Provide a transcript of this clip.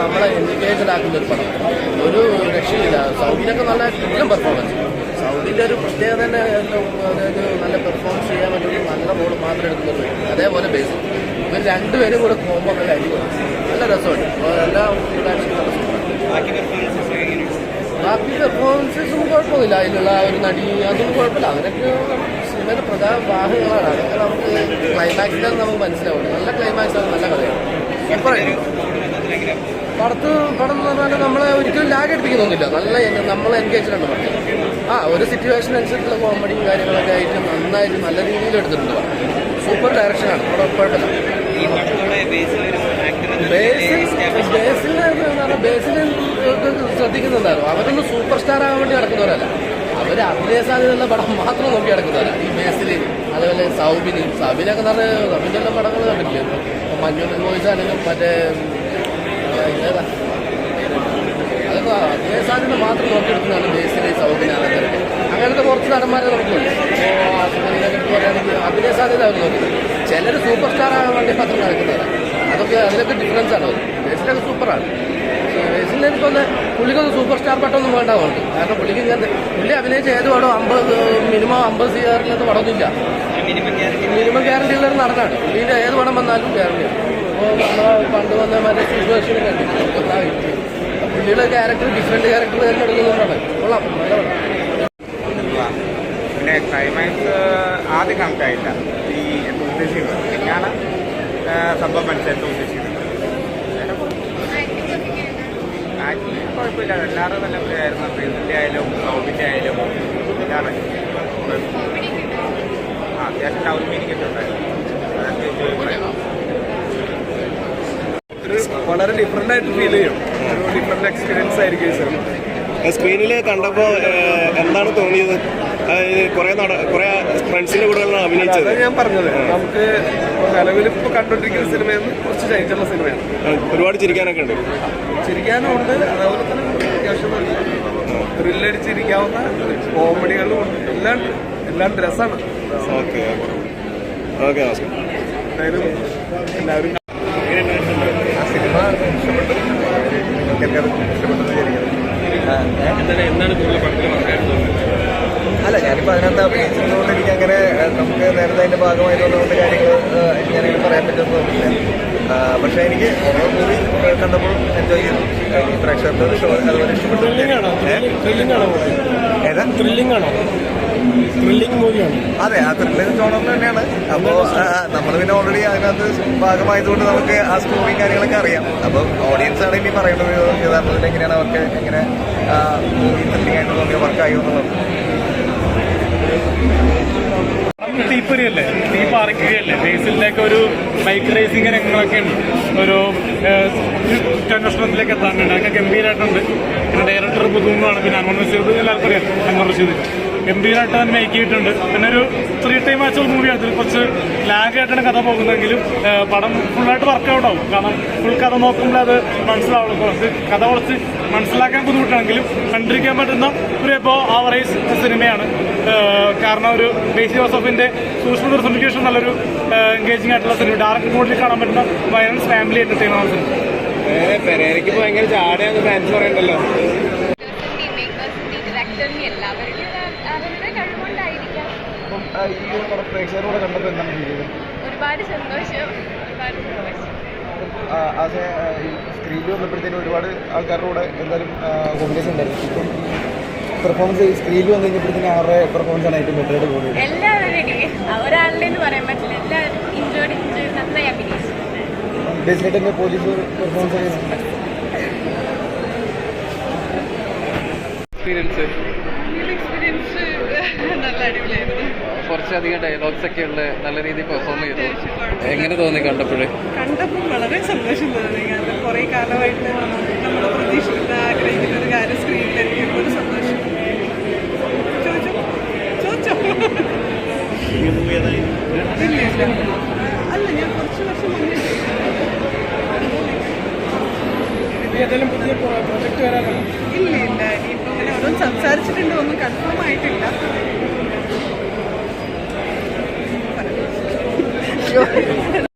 നമ്മളെ എൻഗേജഡ് ആക്കുന്ന ഒരു പടം. ഒരു രക്ഷയില്ല. സൗദിയിലൊക്കെ നല്ല കിട്ടും പെർഫോമൻസ് സൗദിന്റെ ഒരു പ്രത്യേകത തന്നെ അതായത് നല്ല പെർഫോമൻസ് ചെയ്യാൻ പറ്റുന്ന നല്ല റോൾ മാത്രം എടുക്കുന്നത് അതേപോലെ ബേസ് ഇവർ രണ്ടുപേരും കൂടെ കോമ്പോ നല്ല അടിപൊളി നല്ല രസമുണ്ട്. എല്ലാ ബാക്കി പെർഫോമൻസും കുഴപ്പമില്ല അതിലുള്ള ഒരു നടി അതൊന്നും കുഴപ്പമില്ല. അവരൊക്കെ സിനിമയുടെ പ്രധാന ഭാഗങ്ങളാണ്. അതൊക്കെ നമുക്ക് ക്ലൈമാക്സിലാണ് നമുക്ക് മനസ്സിലാവും നല്ല ക്ലൈമാക്സ് ആണ് നല്ല കഥയാണ്. സൂപ്പറായിട്ട് പടത്ത് പടം എന്ന് പറഞ്ഞാൽ നമ്മളെ ഒരിക്കലും ലാഗ് എടുപ്പിക്കുന്നൊന്നുമില്ല. നല്ല നമ്മൾ നമ്മളെ എൻഗേജ് ആണ് പടം. ആ ഒരു സിറ്റുവേഷൻ അനുസരിച്ചുള്ള കോമഡിയും കാര്യങ്ങളൊക്കെ ആയിട്ട് നന്നായിട്ട് നല്ല രീതിയിൽ എടുത്തിട്ടുണ്ട് സൂപ്പർ ഡയറക്ഷനാണ് പടം കുഴപ്പമില്ല. ബേസിൽ ബേസിൽ ശ്രദ്ധിക്കുന്നുണ്ടായിരുന്നു. അവരൊന്നും സൂപ്പർ സ്റ്റാർ ആകാൻ വേണ്ടി നടക്കുന്നവരല്ല. അവർ അഭിനയ സാധ്യതയുള്ള പടം മാത്രം നോക്കി നടക്കുന്നവരാ. ഈ ബേസിൽ അതുപോലെ സൗബിന്. സൗബിനൊക്കെ പറഞ്ഞാൽ സൗബിന്റെ എല്ലാം പടങ്ങൾ കണ്ടിട്ടില്ലേ? ഇപ്പൊ മഞ്ഞുണ്ണി ബോയ്സ് മറ്റേ അഭിനയ സാധ്യത മാത്രം നോക്കിയെടുക്കുന്നതാണ് ബേസിൽ സൗബിന് അതൊക്കെ അങ്ങനത്തെ കുറച്ച് നടന്മാരെ നോക്കുന്നുണ്ട് പറയുകയാണെങ്കിൽ അഭിനയ സാധ്യത അവർ നോക്കുന്നത് ചിലർ സൂപ്പർ സ്റ്റാർ ആകാൻ വേണ്ടി മാത്രം നടക്കുന്നവരാണ് അതൊക്കെ അതിലൊക്കെ ഡിഫറൻസ് ആണ് ബേസിലൊക്കെ സൂപ്പറാണ് ബേസിൽ എനിക്കൊന്ന് പുള്ളിക്കൊന്ന് സൂപ്പർ സ്റ്റാർ പട്ടമൊന്നും വേണ്ട വേണ്ട കാരണം പുള്ളിക്ക് ഇങ്ങനത്തെ പുള്ളി അഭിനയിച്ച ഏത് പടം അമ്പത് മിനിമം അമ്പത് സി ആറിലത്തെ പടമൊന്നുമില്ല മിനിമം ഗ്യാരണ്ടി ഗ്യാരണ്ടി ഉള്ള നടനാണ് പുള്ളിയുടെ ഏത് പടം വന്നാലും ഗ്യാരണ്ടിയാണ് അപ്പോൾ പണ്ട് വന്ന മറ്റേ സിറ്റുവേഷൻ കണ്ടിട്ടുണ്ട് പുള്ളിയുടെ ക്യാരക്ടർ ഡിഫറെന്റ് ക്യാരക്ടർ തന്നെ എടുക്കുന്നുണ്ടാണ് കൊള്ളാം നല്ല പിന്നെ ക്ലൈമാക്സ് ആദ്യം കണക്കായില്ല ഈ എന്ത് ഉദ്ദേശിക്കുന്നത് എങ്ങനെയാണ് സംഭവം മനസ്സിലായിട്ട് ഉദ്ദേശിക്കുന്നത് ആക്ടിങ് കുഴപ്പമില്ല. എല്ലാവരും നല്ല പ്രിയായിരുന്നു പ്രീതിന്റെ ആയാലും സൗബിന്റെ ആയാലും എല്ലാവരും ആ അത്യാവശ്യം ഡൗൺ മീനിങ്ങൊക്കെ ഉണ്ടായിരുന്നു. അതൊക്കെ ആയിട്ട് ഫീൽ ചെയ്യും. ഒരു ഡിഫറെന്റ് എക്സ്പീരിയൻസ് ആയിരിക്കും സിനിമ സ്ക്രീനിൽ കണ്ടപ്പോൾ എന്താണ് തോന്നിയത്? കുറേ കുറേ ഫ്രണ്ട്സിന്റെ കൂടെയാണ് അഭിനയിച്ചത്? ഞാൻ പറഞ്ഞത്. നമുക്ക് നിലവിൽ ഇപ്പോൾ കണ്ടുകൊണ്ടിരിക്കുന്ന സിനിമയിൽ നിന്ന് കുറച്ച് ചൈറ്റുള്ള സിനിമയാണ് ഒരുപാട് ചിരിക്കാനൊക്കെ ഉണ്ട്. ചിരിക്കാനുണ്ട്. അതുപോലെ തന്നെ അത്യാവശ്യം ത്രില്ലടിച്ചിരിക്കാവുന്ന കോമഡികളും ഉണ്ട്. എല്ലാം എല്ലാം രസമാണ്. Okay okay. നമസ്കാരം. എല്ലാവരും ഇഷ്ടപ്പെട്ടു അല്ല ഞാനിപ്പോൾ അതിനകത്ത് അഭിനയിച്ചതുകൊണ്ട് എനിക്ക് അങ്ങനെ നമുക്ക് നേരത്തെ അതിന്റെ ഭാഗമായതുകൊണ്ട് കാര്യങ്ങൾ ഞാനിങ്ങനെ പറയാൻ പറ്റുന്നില്ല പക്ഷേ എനിക്ക് ഓരോ മൂവി കണ്ടപ്പോൾ എൻജോയ് ചെയ്തു. ഈ പ്രേക്ഷകർക്ക് ഷോ അതുപോലെ ഇഷ്ടപ്പെട്ടു. ഏതാ? ത്രില്ലിംഗ് ആണോ? അതെ ആ ത്രില്ലിംഗ് ജോണറിൽ തന്നെയാണ്. അപ്പോൾ നമ്മൾ പിന്നെ ഓൾറെഡി അതിനകത്ത് ഭാഗമായതുകൊണ്ട് നമുക്ക് ആ സ്റ്റോറിയും കാര്യങ്ങളൊക്കെ അറിയാം. അപ്പോൾ ഓഡിയൻസ് ആണ് ഇനി പറയുന്നത് യഥാർത്ഥത്തിൽ എങ്ങനെയാണ് അവർക്ക് എങ്ങനെ മൂവി ത്രില്ലിംഗ് ആയിട്ട് തോന്നിയ വർക്കായി എന്നുള്ളത്. തീപ്പൊരിയല്ലേ? തീ പാറിക്കുകയല്ലേ? ബേസിലേക്ക് ഒരു ബൈക്ക് റേസിംഗ് രംഗങ്ങളൊക്കെ ഉണ്ട്. ഒരു അന്വേഷണത്തിലേക്ക് എത്താനുണ്ട്. അങ്ങനെ ഗംഭീരമായിട്ടുണ്ട് പിന്നെ ഡയറക്ടർ പുതുമാണ് പിന്നെ അൻവർ റഷീദ് എല്ലാവർക്കും അറിയാം. അൻവർ റഷീദ്. ഗംഭീരമായിട്ട് തന്നെ മേക്ക് ചെയ്തിട്ടുണ്ട് പിന്നെ ഒരു ത്രീ ടൈം ആച്ചുള്ള മൂവിയാണ് അതിൽ കുറച്ച് ലാഗായിട്ടാണ് കഥ പോകുന്നതെങ്കിലും പടം ഫുള്ളായിട്ട് വർക്കൗട്ട് ആവും. കാരണം ഫുൾ കഥ നോക്കുമ്പോൾ അത് മനസ്സിലാവുള്ളൂ കുറച്ച് കഥ കുറച്ച് മനസ്സിലാക്കാൻ ബുദ്ധിമുട്ടാണെങ്കിലും കണ്ടിരിക്കാൻ പറ്റുന്ന ഒരു എബോ ആവറേജ് സിനിമയാണ്. കാരണം ഒരു ബേസി ജോസഫിന്റെ സൂക്ഷ്മ ദർശനിക്കേഷൻ നല്ലൊരു എൻഗേജിംഗ് ആയിട്ടുള്ള സിനിമ ഡാർക്ക് മോഡിൽ കാണാൻ പറ്റുന്ന വയലൻസ് ഫാമിലി എന്റർടൈൻമെന്റ് പെരേരയ്ക്ക് ഭയങ്കര ചാടയാന്ന് ഫാൻസ് പറയണ്ടല്ലോ മേക്കേഴ്സിന്റെ ഡയറക്ടറിന്റെ എല്ലാവരുടെയും അവരുടെ കഴിവുകൊണ്ടായിരിക്കാം അപ്പം ആ, ഈ ഒരു പ്രേക്ഷകരോട് കണ്ടപ്പോൾ എന്താണ് ഫീൽ ഒരുപാട് സന്തോഷം ഒരുപാട് സന്തോഷം. ആസ് സ്ക്രീനിൽ വന്നപ്പോഴത്തേനും ഒരുപാട് ആൾക്കാരുടെ കൂടെ എന്തായാലും കോമ്പിനേഷൻ ഉണ്ടായിരുന്നു. ഇപ്പം പെർഫോമൻസ് സ്ക്രീനിൽ വന്നു കഴിഞ്ഞപ്പോഴത്തേനും അവരുടെ പെർഫോമൻസ് ആണ് ഏറ്റവും ബെറ്റർ ആയിട്ട് പോകുന്നത് എല്ലാവരുടെയും ഒരാളുടെ എന്ന് പറയാൻ പറ്റില്ല. എല്ലാവരും ഇഞ്ചോടി ഇഞ്ചോടി നന്നായി അഭിനയിച്ചു. ബേസിലേറ്റന്റെ പോലീസ് പെർഫോമൻസ് എക്സ്പീരിയൻസ് എക്സ്പീരിയൻസ് നല്ല അടിപൊളിയായിരുന്നു. കുറച്ചധികം ഡയലോഗ്സ് ഒക്കെ ഉള്ള നല്ല രീതിയിൽ പെർഫോം ചെയ്തു എങ്ങനെ തോന്നി കണ്ടപ്പോഴേ? കണ്ടപ്പോൾ വളരെ സന്തോഷം തോന്നി. കാരണം കുറേ കാലമായിട്ട് നമ്മൾ പ്രതീക്ഷിക്കുന്ന ആഗ്രഹിക്കുന്ന ഒരു കാര്യം സന്തോഷം. ഇല്ല അല്ല ഞാൻ കുറച്ച് വർഷം മുന്നേ ഏതെങ്കിലും പുതിയ പ്രോജക്റ്റ് വരാനാണ് ഇല്ല ഇല്ല. ഇനിയിപ്പോൾ അങ്ങനെ ഒന്നും സംസാരിച്ചിട്ടുണ്ടോ ഒന്നും കൺഫേം ആയിട്ടില്ല. よ。